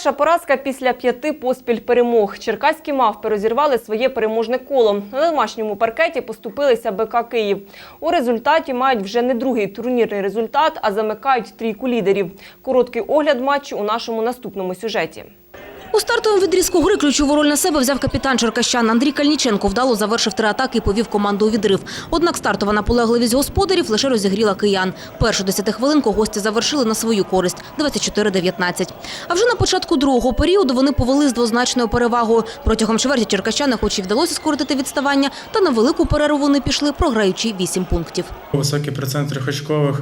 Перша поразка після п'яти поспіль перемог. Черкаські мавпи розірвали своє переможне коло. На домашньому паркеті поступилися БК Київ. У результаті мають вже не другий турнірний результат, а замикають трійку лідерів. Короткий огляд матчу у нашому наступному сюжеті. У стартовому відрізку гри ключову роль на себе взяв капітан черкащан Андрій Кальніченко. Вдало завершив три атаки і повів команду у відрив. Однак стартова наполегливість господарів лише розігріла киян. Першу десятихвилинку гості завершили на свою користь – 24-19. А вже на початку другого періоду вони повели з двозначною перевагою. Протягом чверті черкащани хоч і вдалося скоротити відставання, та на велику перерву вони пішли, програючи 8 пунктів. Высокий процент трехочковых.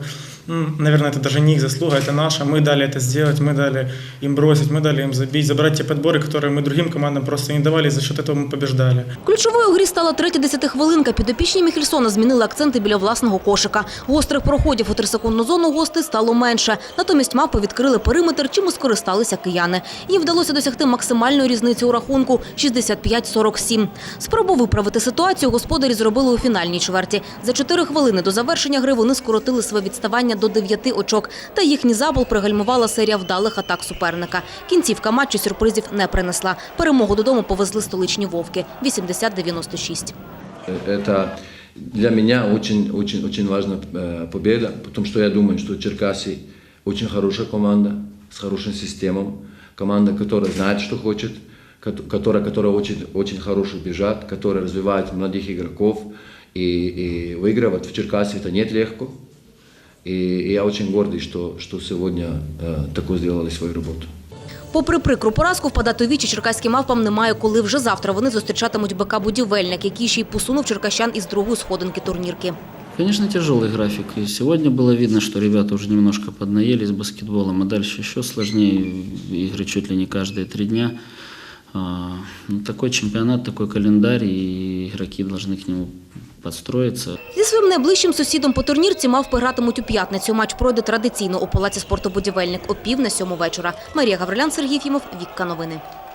М, Наверное, это даже не их заслуга, это наша. Мы дали это сделать, мы дали им бросить, мы дали им забить, забрать те подборы, которые мы другим командам просто не давали, и за счет этого мы побеждали. Ключовою у грі стала третя десятихвилинка. Підопічні Міхельсона змінили акценти біля власного кошика. Гострих проходів у трисекундну зону гостей стало менше. Натомість мапи відкрили периметр, чим і скористалися кияни. Їм вдалося досягти максимальної різниці у рахунку – 65-47. Спробу виправити ситуацію господарі зробили у фінальній чверті. За чотири хвилини до завершення гри вони скоротили своє відставання до дев'яти очок. Та їхній забол пригальмувала серія вдалих атак суперника. Кінцівка матчу сюрпризів не принесла. Перемогу додому повезли столичні вовки – 80-96. Это для меня очень, очень, очень важная э, победа, потому что я думаю, что Черкаси очень хорошая команда с хорошим системой, команда, которая знает, что хочет, кот- которая, которая очень, очень хорошо бежит, которая развивает молодых игроков, и, и выигрывать в Черкасе это нет легко. И, и я очень гордый, что, что сегодня э, такое сделали свою работу. Попри прикру поразку, впадати у вічі черкаським мавпам немає коли. Вже завтра вони зустрічатимуть БК «Будівельник», який ще й посунув черкащан із другої сходинки турнірки. Конечно, тяжелый график. И сегодня было видно, что ребята уже немножко поднаелись баскетболом, а дальше еще сложнее. Игры чуть ли не каждые три дня. А, ну, такой чемпионат, такой календарь, и игроки должны к нему подстроиться. Зі своїм найближчим сусідом по турнірці мавпи гратимуть у п'ятницю. Матч пройде традиційно у Палаці спорту «Будівельник» о пів на сьому вечора. Марія Гаврилян, Сергій Фімов, Вікка Новини.